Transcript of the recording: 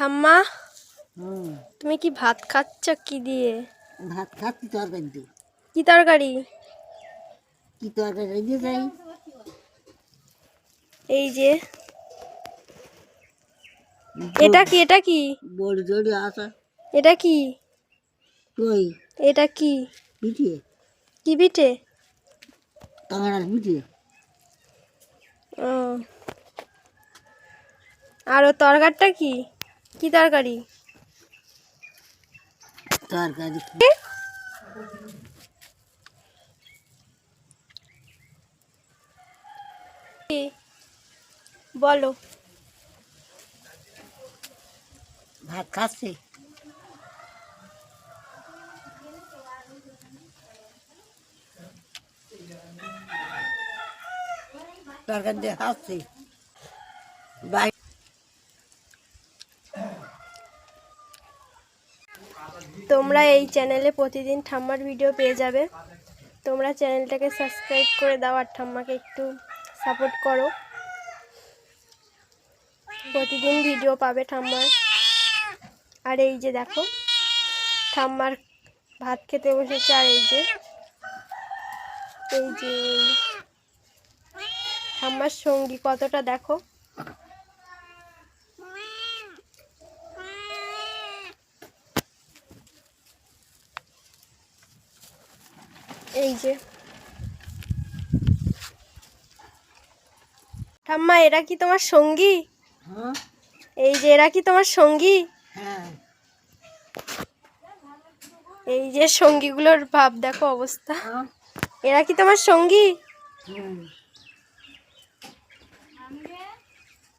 ঠাম্মা তুমি কি ভাত খাচ্ছ কি দিয়ে? ভাত খাচ্ছি তরকারি দিয়ে কি তরকারি? কি তরকারি রেখে যাই। এই যে। এটা কি এটা কি? বড় জড়ি আসা। এটা কি? কই? এটা কি? পিঠে। কি পিঠে? কাঁকড়ার পিঠে। ও। আর তরকারিটা কি? কি তরকারি? তরকারি। কি? বলো। ভাত খাচ্ছে? তরকারি দিয়ে খাচ্ছে? বাই তোমরা এই চ্যানেলে প্রতিদিন ঠাম্মার ভিডিও পেয়ে যাবে। তোমরা চ্যানেলটাকে সাবস্ক্রাইব করে দাও আর ঠাম্মাকে একটু সাপোর্ট করো। প্রতিদিন ভিডিও পাবে ঠাম্মার। আর এই যে দেখো, ঠাম্মার ভাত খেতে বসেছে আর এই যে এই যে ঠাম্মার সঙ্গী কতটা দেখো। এই যে। ঠাম্মা এরা কি তোমার সঙ্গী? হ্যাঁ। এই যে এরা কি তোমার সঙ্গী? হ্যাঁ। এই যে সঙ্গীগুলোর ভাব দেখো অবস্থা। হ্যাঁ। এরা কি তোমার সঙ্গী?